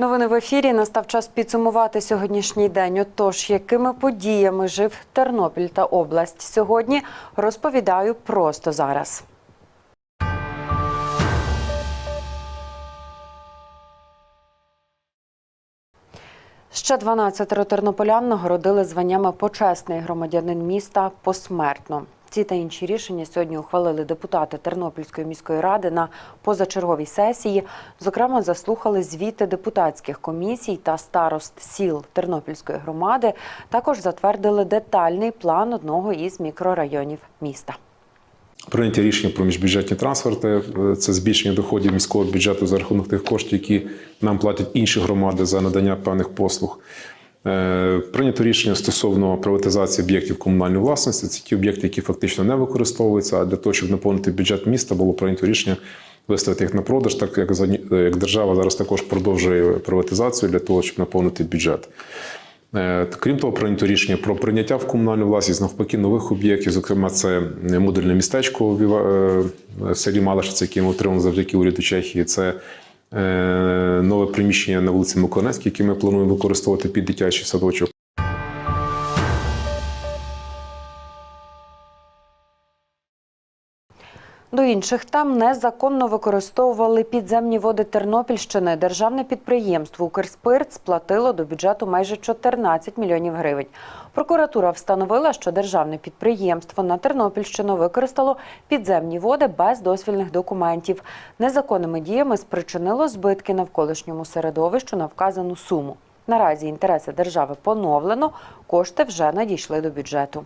Новини в ефірі. Настав час підсумувати сьогоднішній день. Отож, якими подіями жив Тернопіль та область сьогодні, розповідаю просто зараз. Ще 12 тернополян нагородили званнями почесний громадянин міста посмертно. Ці та інші рішення сьогодні ухвалили депутати Тернопільської міської ради на позачерговій сесії. Зокрема, заслухали звіти депутатських комісій та старост сіл Тернопільської громади. Також затвердили детальний план одного із мікрорайонів міста. Прийняті рішення про міжбюджетні трансферти це збільшення доходів міського бюджету за рахунок тих коштів, які нам платять інші громади за надання певних послуг. Е, Прийнято рішення стосовно приватизації об'єктів комунальної власності. Це ті об'єкти, які фактично не використовуються. А для того, щоб наповнити бюджет міста, було прийнято рішення виставити їх на продаж, так як за- як держава зараз також продовжує приватизацію для того, щоб наповнити бюджет. Е, Крім того, прийнято рішення про прийняття в комунальну власність навпаки нових об'єктів. Зокрема, це модульне містечко в е, селі Малишице, яке ми отримали завдяки уряду Чехії. Це е, нове приміщення на вулиці Миколаївській, яке ми плануємо використовувати під дитячий садочок. До інших тем незаконно використовували підземні води Тернопільщини. Державне підприємство Укрспирт сплатило до бюджету майже 14 мільйонів гривень. Прокуратура встановила, що державне підприємство на Тернопільщину використало підземні води без дозвільних документів. Незаконними діями спричинило збитки навколишньому середовищу на вказану суму. Наразі інтереси держави поновлено, кошти вже надійшли до бюджету.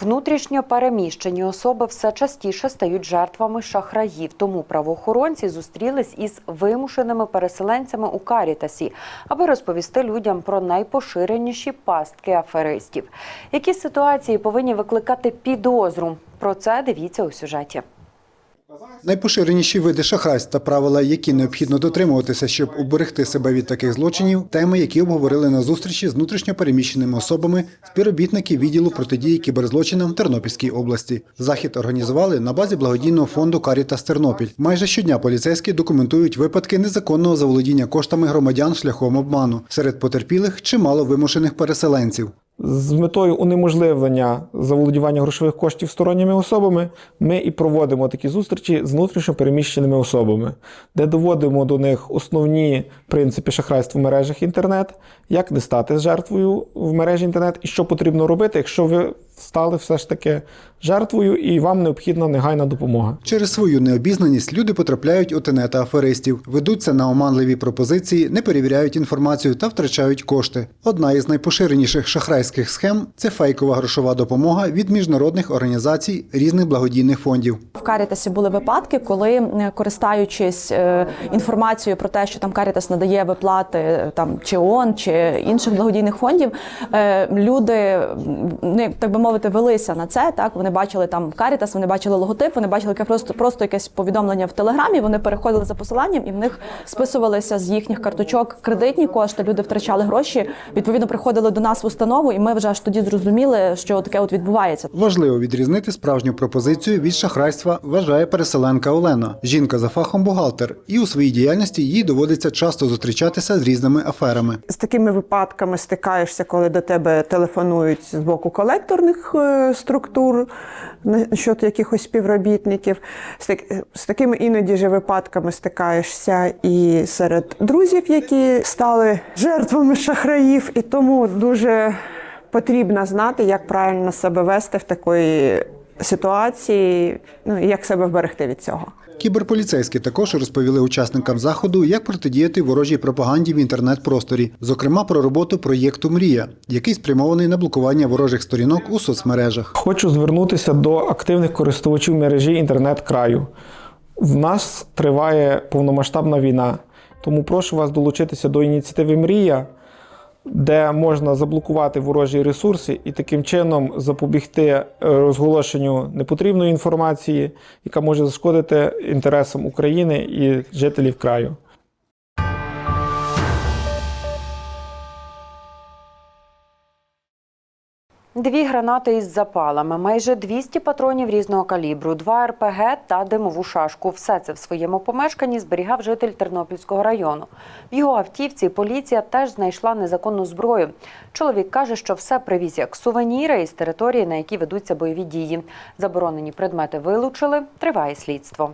Внутрішньо переміщені особи все частіше стають жертвами шахраїв. Тому правоохоронці зустрілись із вимушеними переселенцями у Карітасі, аби розповісти людям про найпоширеніші пастки аферистів. Які ситуації повинні викликати підозру? Про це дивіться у сюжеті. Найпоширеніші види шахрайств та правила, які необхідно дотримуватися, щоб уберегти себе від таких злочинів, теми, які обговорили на зустрічі з внутрішньопереміщеними особами, співробітники відділу протидії кіберзлочинам в Тернопільській області. Захід організували на базі благодійного фонду Карітас Тернопіль. Майже щодня поліцейські документують випадки незаконного заволодіння коштами громадян шляхом обману. Серед потерпілих чимало вимушених переселенців. З метою унеможливлення заволодівання грошових коштів сторонніми особами ми і проводимо такі зустрічі з внутрішньо переміщеними особами, де доводимо до них основні принципи шахрайства в мережах інтернет, як не стати жертвою в мережі інтернет і що потрібно робити, якщо ви стали все ж таки жертвою і вам необхідна негайна допомога. Через свою необізнаність люди потрапляють у тенета аферистів, ведуться на оманливі пропозиції, не перевіряють інформацію та втрачають кошти. Одна із найпоширеніших шахрайських схем це фейкова грошова допомога від міжнародних організацій різних благодійних фондів. В Карітасі були випадки, коли користуючись е, інформацією про те, що там Карітас надає виплати е, там чи ООН, чи інших благодійних фондів, е, люди не так би мовити велися на це. Так вони бачили там Карітас, вони бачили логотип, вони бачили яке просто просто якесь повідомлення в телеграмі. Вони переходили за посиланням, і в них списувалися з їхніх карточок кредитні кошти. Люди втрачали гроші. Відповідно, приходили до нас в установу, і ми вже аж тоді зрозуміли, що таке от відбувається. Важливо відрізнити справжню пропозицію від шахрайства, вважає переселенка Олена. Жінка за фахом бухгалтер, і у своїй діяльності їй доводиться часто зустрічатися з різними аферами. з такими випадками стикаєшся, коли до тебе телефонують з боку колекторних е, структур щодо якихось співробітників. З, з такими іноді же випадками стикаєшся і серед друзів, які стали жертвами шахраїв, і тому дуже потрібно знати, як правильно себе вести в такої ситуації, ну і як себе вберегти від цього. Кіберполіцейські також розповіли учасникам заходу, як протидіяти ворожій пропаганді в інтернет-просторі, зокрема про роботу проєкту Мрія, який спрямований на блокування ворожих сторінок у соцмережах. Хочу звернутися до активних користувачів мережі інтернет-краю. В нас триває повномасштабна війна, тому прошу вас долучитися до ініціативи Мрія. Де можна заблокувати ворожі ресурси і таким чином запобігти е, розголошенню непотрібної інформації, яка може зашкодити інтересам України і жителів краю. Дві гранати із запалами, майже 200 патронів різного калібру, два РПГ та димову шашку. Все це в своєму помешканні зберігав житель Тернопільського району. В його автівці поліція теж знайшла незаконну зброю. Чоловік каже, що все привіз як сувеніри із території, на якій ведуться бойові дії. Заборонені предмети вилучили. Триває слідство.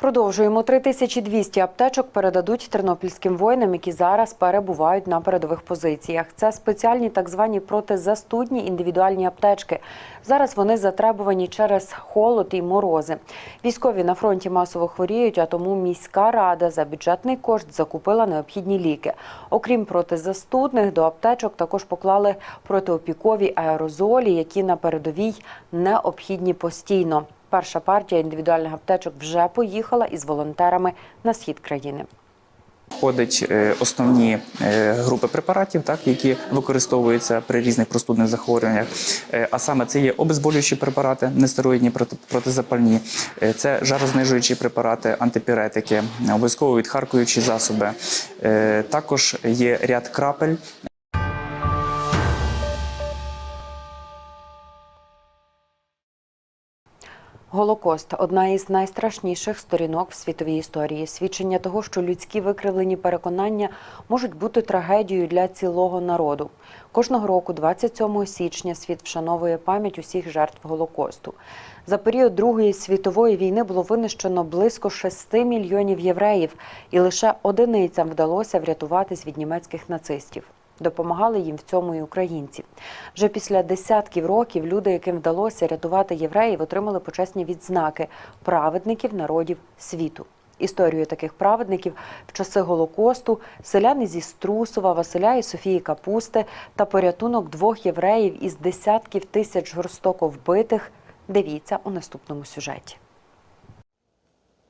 Продовжуємо 3200 аптечок передадуть тернопільським воїнам, які зараз перебувають на передових позиціях. Це спеціальні так звані протизастудні індивідуальні аптечки. Зараз вони затребувані через холод і морози. Військові на фронті масово хворіють, а тому міська рада за бюджетний кошт закупила необхідні ліки. Окрім протизастудних, до аптечок також поклали протиопікові аерозолі, які на передовій необхідні постійно. Перша партія індивідуальних аптечок вже поїхала із волонтерами на схід країни. Входять е, основні е, групи препаратів, так які використовуються при різних простудних захворюваннях. Е, А саме це є обезболюючі препарати, нестероїдні проти- протизапальні, це жарознижуючі препарати, антипіретики, обов'язково відхаркуючі засоби. Також є ряд крапель, Голокост одна із найстрашніших сторінок в світовій історії. Свідчення того, що людські викривлені переконання можуть бути трагедією для цілого народу. Кожного року, 27 січня, світ вшановує пам'ять усіх жертв Голокосту. За період Другої світової війни було винищено близько 6 мільйонів євреїв, і лише одиницям вдалося врятуватись від німецьких нацистів. Допомагали їм в цьому і українці. Вже після десятків років люди, яким вдалося рятувати євреїв, отримали почесні відзнаки праведників народів світу. Історію таких праведників в часи Голокосту, селяни зі Струсова, Василя і Софії Капусти та порятунок двох євреїв із десятків тисяч жорстоко вбитих. Дивіться у наступному сюжеті.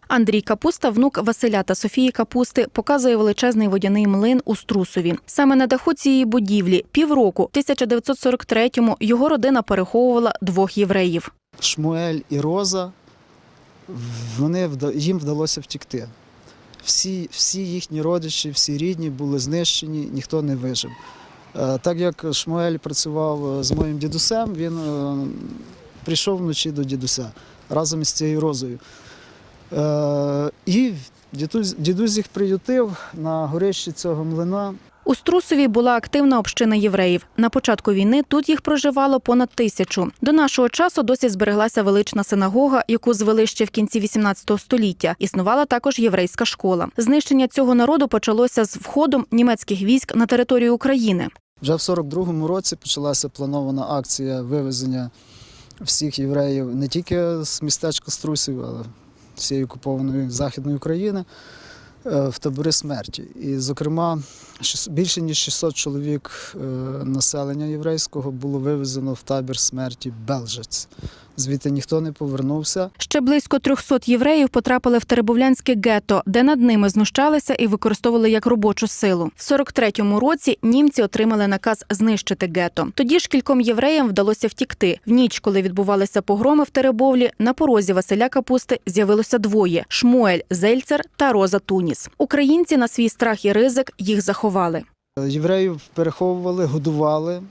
Андрій Капуста, внук Василя та Софії Капусти, показує величезний водяний млин у Струсові. Саме на даху цієї будівлі півроку, 1943-му, його родина переховувала двох євреїв. Шмуель і Роза, вони, їм вдалося втікти. Всі, всі їхні родичі, всі рідні були знищені, ніхто не вижив. Е, Так як Шмуель працював е, з моїм дідусем, він е, прийшов вночі до дідуся разом із цією розою. Е, І дідусь, дідусь їх приютив на горищі цього млина. У Струсові була активна община євреїв. На початку війни тут їх проживало понад тисячу. До нашого часу досі збереглася велична синагога, яку звели ще в кінці 18 століття. Існувала також єврейська школа. Знищення цього народу почалося з входом німецьких військ на територію України. Вже в 42-му році почалася планована акція вивезення всіх євреїв не тільки з містечка Струсів, але всієї окупованої Західної України в табори смерті. І, зокрема, більше ніж 600 чоловік е, населення єврейського було вивезено в табір смерті Белжець. Звідти ніхто не повернувся. Ще близько 300 євреїв потрапили в Теребовлянське гетто, де над ними знущалися і використовували як робочу силу. В 43-му році німці отримали наказ знищити гетто. Тоді ж кільком євреям вдалося втікти. В ніч, коли відбувалися погроми в Теребовлі, на порозі Василя Капусти з'явилося двоє: Шмуель Зельцер та Роза Туніс. Українці на свій страх і ризик їх заховали. Євреїв переховували, годували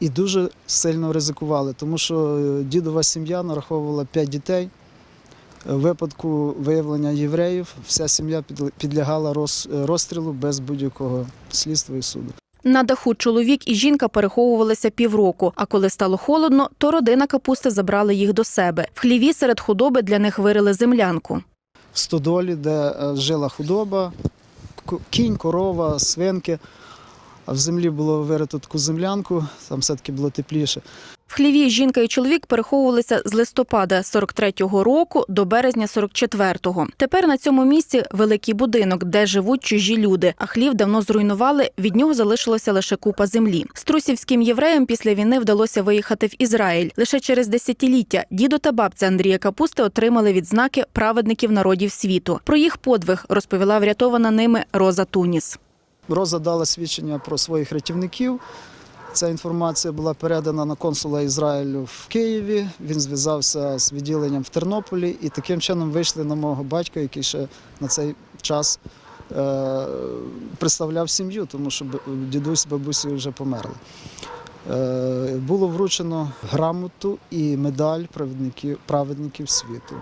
і дуже сильно ризикували, тому що е, дідова сім'я нараховувала 5 дітей. В випадку виявлення євреїв вся сім'я підлягала розстрілу без будь-якого слідства і суду. На даху чоловік і жінка переховувалися півроку. А коли стало холодно, то родина капусти забрала їх до себе. В хліві серед худоби для них вирили землянку. В стодолі, де е, жила худоба, кінь, корова, свинки. А в землі було вирито таку землянку, там все-таки було тепліше. Хліві жінка і чоловік переховувалися з листопада 43-го року до березня 44-го. Тепер на цьому місці великий будинок, де живуть чужі люди. А хлів давно зруйнували. Від нього залишилося лише купа землі. Струсівським євреям після війни вдалося виїхати в Ізраїль. Лише через десятиліття дідо та бабця Андрія Капусти отримали відзнаки праведників народів світу. Про їх подвиг розповіла врятована ними Роза Туніс. Роза дала свідчення про своїх рятівників. Ця інформація була передана на консула Ізраїлю в Києві. Він зв'язався з відділенням в Тернополі і таким чином вийшли на мого батька, який ще на цей час е, представляв сім'ю, тому що дідусь з бабусею вже померли. Е, було вручено грамоту і медаль праведників, праведників світу.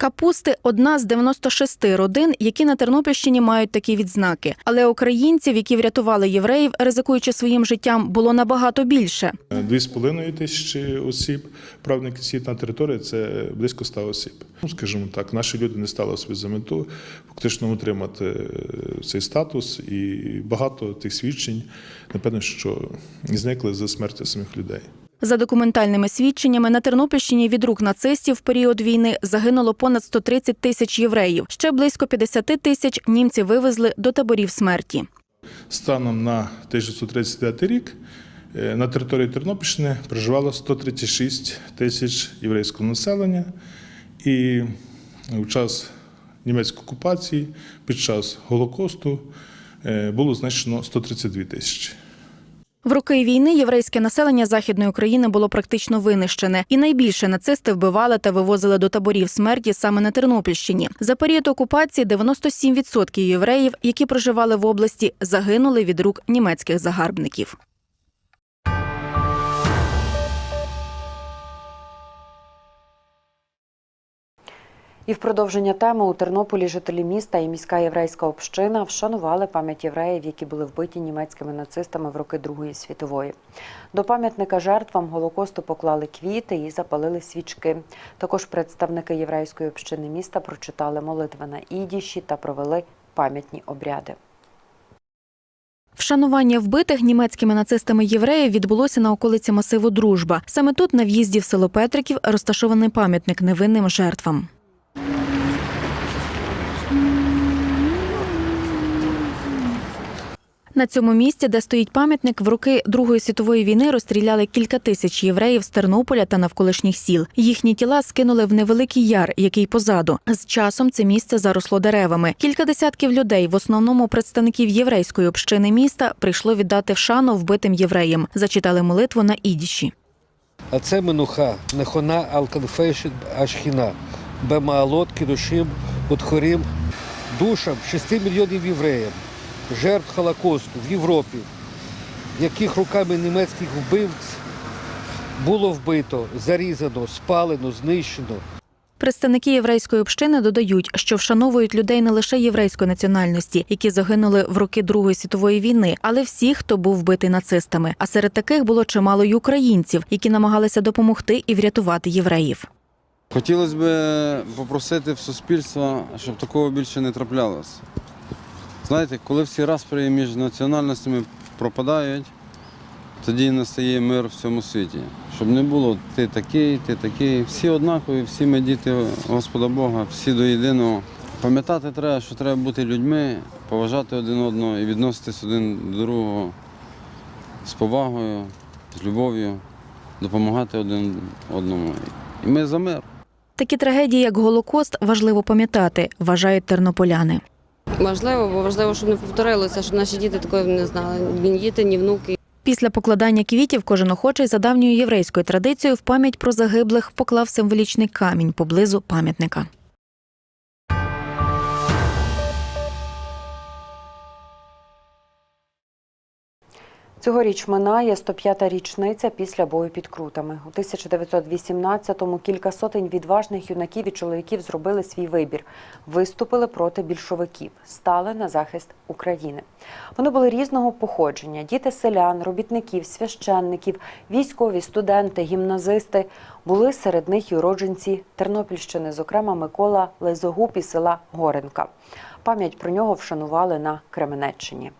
Капусти одна з 96 родин, які на Тернопільщині мають такі відзнаки. Але українців, які врятували євреїв, ризикуючи своїм життям, було набагато більше. Дві з половиною тисячі осіб, правники світ на території це близько 100 осіб. Ну, скажімо так, наші люди не стали собі за мету фактично отримати е, цей статус, і багато тих свідчень, напевно, що зникли за смерті самих людей. За документальними свідченнями, на Тернопільщині від рук нацистів в період війни загинуло понад 130 тисяч євреїв. Ще близько 50 тисяч німці вивезли до таборів смерті. Станом на 1939 рік е, на території Тернопільщини проживало 136 тисяч єврейського населення, і в час німецької окупації, під час Голокосту е, було знищено 132 тисячі. В роки війни єврейське населення західної України було практично винищене, і найбільше нацисти вбивали та вивозили до таборів смерті саме на Тернопільщині. За період окупації 97% євреїв, які проживали в області, загинули від рук німецьких загарбників. І в продовження теми у Тернополі жителі міста і міська єврейська община вшанували пам'ять євреїв, які були вбиті німецькими нацистами в роки Другої світової. До пам'ятника жертвам Голокосту поклали квіти і запалили свічки. Також представники єврейської общини міста прочитали молитви на ідіші та провели пам'ятні обряди. Вшанування вбитих німецькими нацистами євреїв відбулося на околиці масиву Дружба. Саме тут, на в'їзді в село Петриків, розташований пам'ятник невинним жертвам. На цьому місці, де стоїть пам'ятник, в роки Другої світової війни розстріляли кілька тисяч євреїв з Тернополя та навколишніх сіл. Їхні тіла скинули в невеликий яр, який позаду. З часом це місце заросло деревами. Кілька десятків людей, в основному представників єврейської общини міста, прийшло віддати вшану вбитим євреям. Зачитали молитву на ідіші. А це менуха, нехона алканфейшит ашхіна, бемаалот кідушим утхорім душам 6 мільйонів євреїв, жертв Холокосту в Європі, яких руками німецьких вбивць було вбито, зарізано, спалено, знищено. Представники єврейської общини додають, що вшановують людей не лише єврейської національності, які загинули в роки Другої світової війни, але всіх, хто був вбитий нацистами. А серед таких було чимало й українців, які намагалися допомогти і врятувати євреїв. Хотілося б попросити в суспільства, щоб такого більше не траплялося. Знаєте, коли всі распри між національностями пропадають, тоді настає мир в цьому світі. Щоб не було ти такий, ти такий. Всі однакові, всі ми діти Господа Бога, всі до єдиного. Пам'ятати треба, що треба бути людьми, поважати один одного і відноситись один до другого з повагою, з любов'ю, допомагати один одному. І ми за мир. Такі трагедії, як Голокост, важливо пам'ятати, вважають тернополяни. Важливо, бо важливо, щоб не повторилося, щоб наші діти такої не знали. Ні діти, ні внуки. Після покладання квітів кожен охочий за давньою єврейською традицією в пам'ять про загиблих поклав символічний камінь поблизу пам'ятника. Цьогоріч минає 105-та річниця після бою під Крутами. У 1918-му кілька сотень відважних юнаків і чоловіків зробили свій вибір, виступили проти більшовиків, стали на захист України. Вони були різного походження: діти селян, робітників, священників, військові, студенти, гімназисти. Були серед них й уродженці Тернопільщини, зокрема Микола Лезогуб із села Горенка. Пам'ять про нього вшанували на Кременеччині.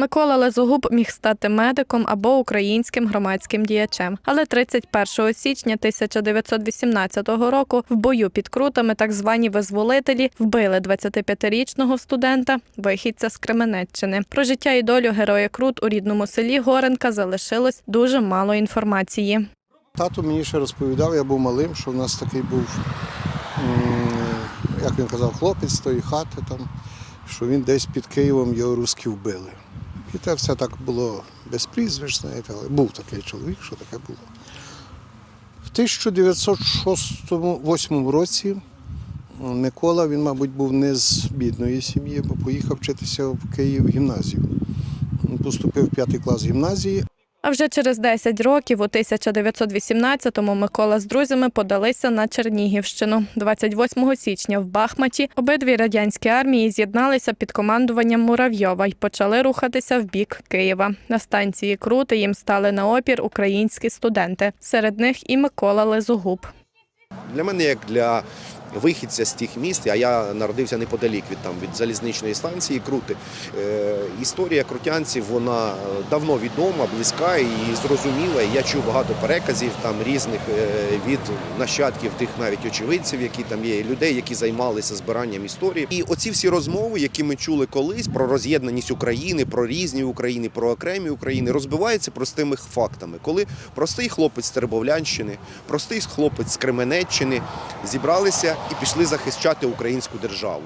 Микола Лезогуб міг стати медиком або українським громадським діячем. Але 31 січня 1918 року в бою під крутами так звані визволителі вбили 25-річного студента, вихідця з Кременеччини. Про життя і долю героя Крут у рідному селі Горенка залишилось дуже мало інформації. Тато мені ще розповідав, я був малим, що в нас такий був, як він казав, хлопець з тої хати, там, що він десь під Києвом його русські вбили. І це все так було без але був такий чоловік, що таке було. В 1906-2008 році Микола, він, мабуть, був не з бідної сім'ї, бо поїхав вчитися в Київ в гімназію. Поступив в п'ятий клас гімназії, А вже через 10 років, у 1918-му, Микола з друзями подалися на Чернігівщину. 28 січня в Бахматі обидві радянські армії з'єдналися під командуванням Муравйова і почали рухатися в бік Києва. На станції Крути їм стали на опір українські студенти. Серед них і Микола Лезогуб. Для мене, як для вихідця з тих міст, а я народився неподалік від там від залізничної станції Крути. Е, історія крутянців вона е, давно відома, близька і зрозуміла. Я чув багато переказів там різних е, від нащадків тих навіть очевидців, які там є, людей, які займалися збиранням історії. І оці всі розмови, які ми чули колись про роз'єднаність України, про різні України, про окремі України, розбиваються простими фактами. Коли простий хлопець з Тербовлянщини, простий хлопець з Кременеччини зібралися і пішли захищати українську державу.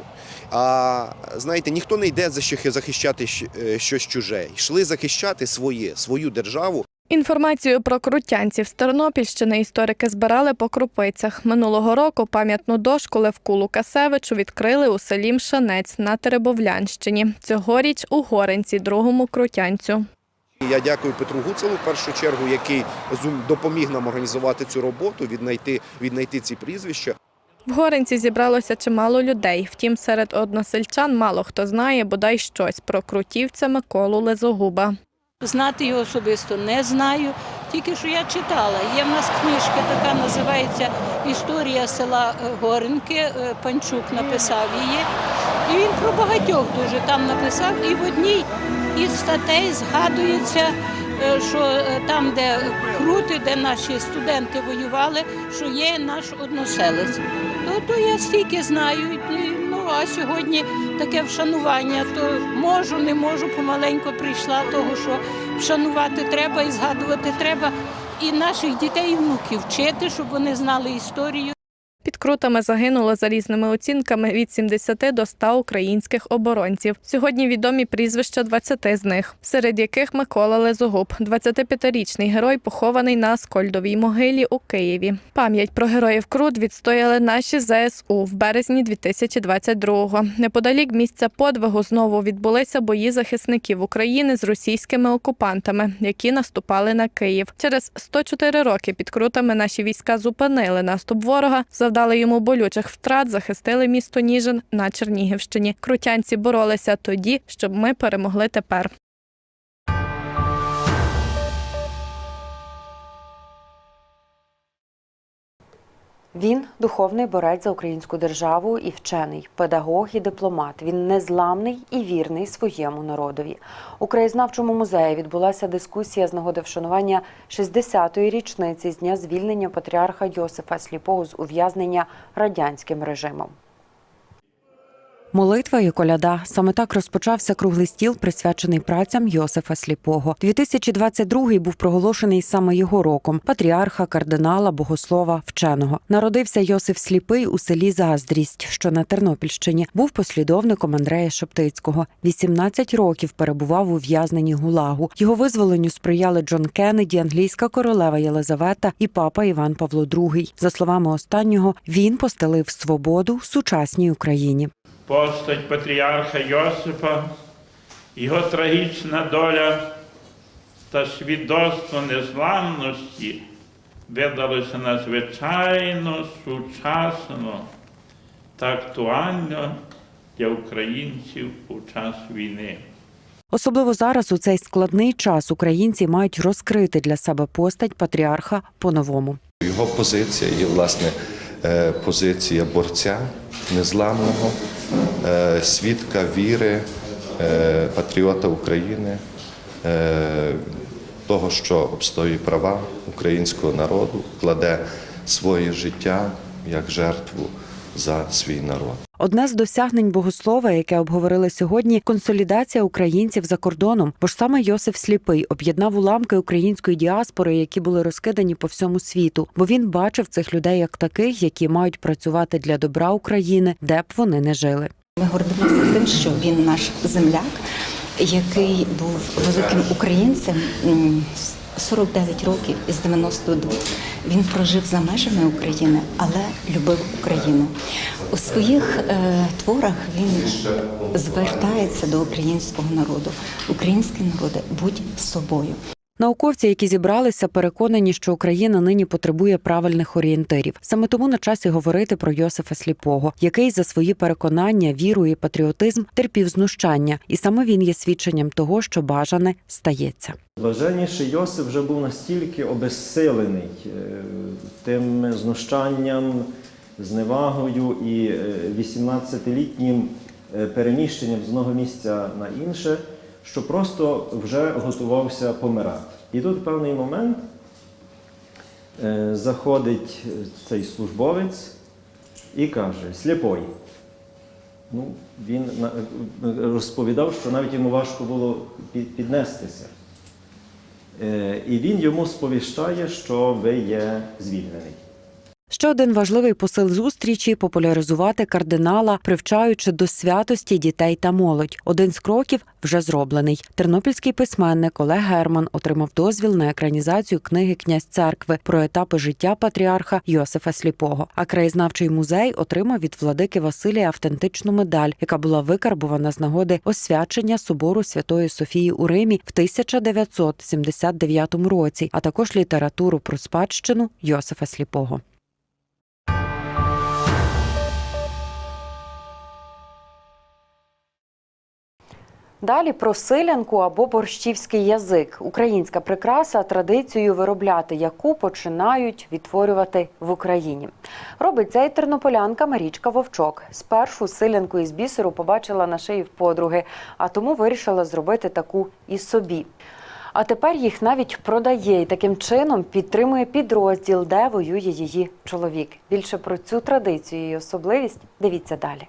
А знаєте, ніхто не йде захищати е, щось чуже. Йшли захищати своє, свою державу. Інформацію про крутянців з Тернопільщини історики збирали по крупицях. Минулого року пам'ятну дошку Левку Лукасевичу відкрили у селі Мшанець на Теребовлянщині. Цьогоріч у Горенці, другому крутянцю. Я дякую Петру Гуцелу в першу чергу, який допоміг нам організувати цю роботу, віднайти, віднайти ці прізвища. В Горенці зібралося чимало людей. Втім, серед односельчан мало хто знає бодай щось про крутівця Миколу Лезогуба. Знати його особисто не знаю, тільки що я читала. Є в нас книжка, така називається Історія села е, Горенки. Е, Панчук написав її. І він про багатьох дуже там написав. І в одній із статей згадується, е, що там, де крути, де наші студенти воювали, що є наш односелець. То, то я стільки знаю. Ну а сьогодні таке вшанування, то можу, не можу, помаленьку прийшла того, що вшанувати треба і згадувати треба і наших дітей і внуків вчити, щоб вони знали історію. Під крутами загинуло за різними оцінками від 70 до 100 українських оборонців. Сьогодні відомі прізвища 20 з них, серед яких Микола Лезогуб, 25-річний герой, похований на Скольдовій могилі у Києві. Пам'ять про героїв Крут відстояли наші ЗСУ в березні 2022-го. Неподалік місця подвигу знову відбулися бої захисників України з російськими окупантами, які наступали на Київ. Через 104 роки під крутами наші війська зупинили наступ ворога, завдали йому болючих втрат, захистили місто Ніжин на Чернігівщині. Крутянці боролися тоді, щоб ми перемогли тепер. Він духовний борець за українську державу і вчений, педагог і дипломат. Він незламний і вірний своєму народові. У краєзнавчому музеї відбулася дискусія з нагоди вшанування 60-ї річниці з дня звільнення патріарха Йосифа Сліпого з ув'язнення радянським режимом. Молитва і коляда саме так розпочався круглий стіл, присвячений працям Йосифа Сліпого. 2022 був проголошений саме його роком патріарха, кардинала, богослова, вченого. Народився Йосиф Сліпий у селі Заздрість, що на Тернопільщині. Був послідовником Андрея Шептицького. 18 років перебував у в'язненні Гулагу. Його визволенню сприяли Джон Кеннеді, англійська королева Єлизавета і папа Іван Павло II. За словами останнього, він постелив свободу сучасній Україні. Постать патріарха Йосипа, його трагічна доля та свідоцтво незламності видалося надзвичайно сучасно та актуально для українців у час війни. Особливо зараз у цей складний час українці мають розкрити для себе постать патріарха по-новому. Його позиція є власне е, позиція борця незламного, свідка віри е, патріота України, е, того, що обстоює права українського народу, кладе своє життя як жертву за свій народ. Одне з досягнень богослова, яке обговорили сьогодні, консолідація українців за кордоном. Бо ж саме Йосиф Сліпий об'єднав уламки української діаспори, які були розкидані по всьому світу. Бо він бачив цих людей як таких, які мають працювати для добра України, де б вони не жили. Ми гордимося тим, що він наш земляк, який був великим українцем. М, 49 років із 92 він прожив за межами України, але любив Україну. У своїх е, творах він звертається до українського народу. Український народи, будь собою. Науковці, які зібралися, переконані, що Україна нині потребує правильних орієнтирів. Саме тому на часі говорити про Йосифа Сліпого, який за свої переконання, віру і патріотизм терпів знущання, і саме він є свідченням того, що бажане стається. Блаженніший Йосип вже був настільки обезсилений е, тим знущанням, зневагою і е, 18-літнім е, переміщенням з одного місця на інше, що просто вже готувався помирати. І тут в певний момент е, заходить цей службовець і каже: сліпой. Ну, він розповідав, що навіть йому важко було піднестися. Е, І він йому сповіщає, що ви є звільнений. Ще один важливий посил зустрічі популяризувати кардинала, привчаючи до святості дітей та молодь. Один з кроків вже зроблений. Тернопільський письменник Олег Герман отримав дозвіл на екранізацію книги Князь церкви про етапи життя патріарха Йосифа Сліпого. А краєзнавчий музей отримав від владики Василія автентичну медаль, яка була викарбувана з нагоди освячення собору Святої Софії у Римі в 1979 році, а також літературу про спадщину Йосифа Сліпого. Далі про силянку або борщівський язик. Українська прикраса традицію виробляти, яку починають відтворювати в Україні. Робить це і тернополянка Марічка Вовчок. Спершу силянку із бісеру побачила на шиї в подруги, а тому вирішила зробити таку і собі. А тепер їх навіть продає і таким чином підтримує підрозділ, де воює її чоловік. Більше про цю традицію і особливість дивіться далі.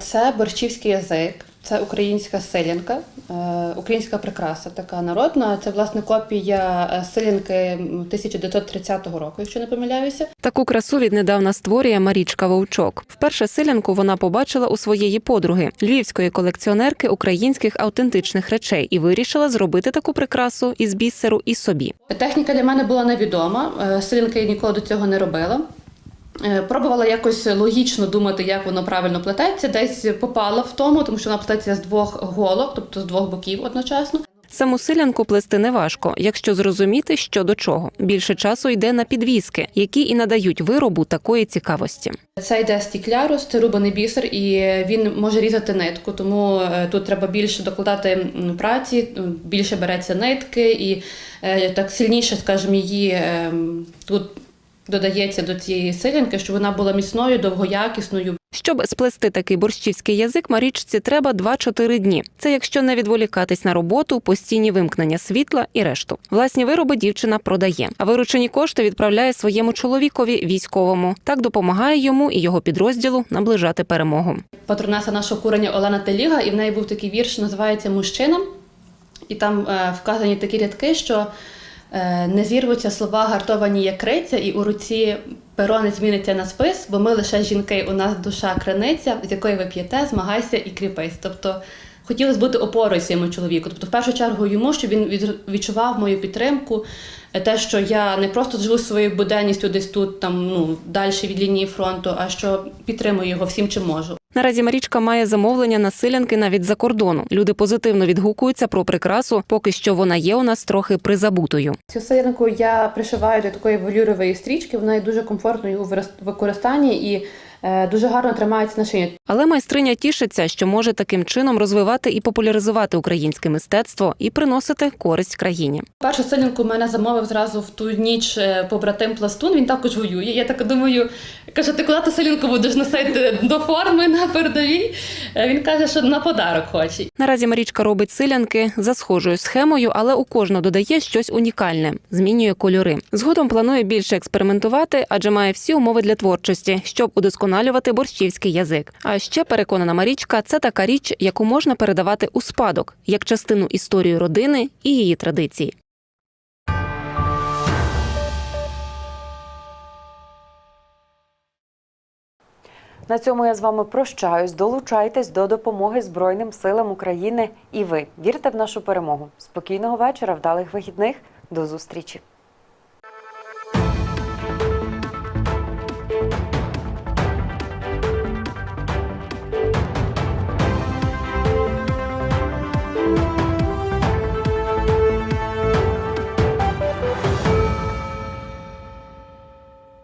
Це борщівський язик, це українська селянка, е, українська прикраса така народна. Це власне копія е, селянки 1930 року, якщо не помиляюся. Таку красу віднедавна створює Марічка Вовчок. Вперше силянку вона побачила у своєї подруги, львівської колекціонерки українських автентичних речей, і вирішила зробити таку прикрасу із бісеру і собі. Техніка для мене була невідома. е, Селянки я ніколи до цього не робила. Е, Пробувала якось логічно думати, як воно правильно плететься. Десь попала в тому, тому що вона плететься з двох голок, тобто з двох боків одночасно. Саму силянку плести неважко, якщо зрозуміти, що до чого. Більше часу йде на підвіски, які і надають виробу такої цікавості. Це йде стіклярус, це рубаний бісер, і він може різати нитку, тому е, тут треба більше докладати праці, більше береться нитки, і е, так сильніше, скажімо, її е, тут додається до цієї силянки, щоб вона була міцною, довгоякісною. Щоб сплести такий борщівський язик, Марічці треба 2-4 дні. Це якщо не відволікатись на роботу, постійні вимкнення світла і решту. Власні вироби дівчина продає, а виручені кошти відправляє своєму чоловікові військовому. Так допомагає йому і його підрозділу наближати перемогу. Патронеса нашого курення Олена Теліга, і в неї був такий вірш, називається Мужчина. І там е, вказані такі рядки, що не зірвуться слова гартовані як криця, і у руці перо не зміниться на спис, бо ми лише жінки, у нас душа криниця, з якої ви п'єте, змагайся і кріпись. Тобто хотілося бути опорою своєму чоловіку. Тобто, в першу чергу йому, щоб він від- відчував мою підтримку, е, те, що я не просто живу своєю буденністю десь тут, там ну далі від лінії фронту, а що підтримую його всім, чим можу. Наразі Марічка має замовлення на силянки навіть за кордону. Люди позитивно відгукуються про прикрасу, поки що вона є у нас трохи призабутою. Цю силянку я пришиваю до такої волюрової стрічки. Вона є дуже комфортною у використанні і дуже гарно тримається на шиї. Але майстриня тішиться, що може таким чином розвивати і популяризувати українське мистецтво і приносити користь країні. Першу силінку мене замовив зразу в ту ніч е, побратим Пластун. Він також воює. Я так думаю, каже, ти куди ту силінку будеш носити до форми на передовій? Е, Він каже, що на подарок хоче. Наразі Марічка робить силянки за схожою схемою, але у кожну додає щось унікальне, змінює кольори. Згодом планує більше експериментувати, адже має всі умови для творчості, щоб удосконалювати борщівський язик. А ще переконана Марічка, це така річ, яку можна передавати у спадок як частину історії родини і її традицій. На цьому я з вами прощаюсь. Долучайтесь до допомоги Збройним силам України. І ви вірте в нашу перемогу. Спокійного вечора, вдалих вихідних. До зустрічі.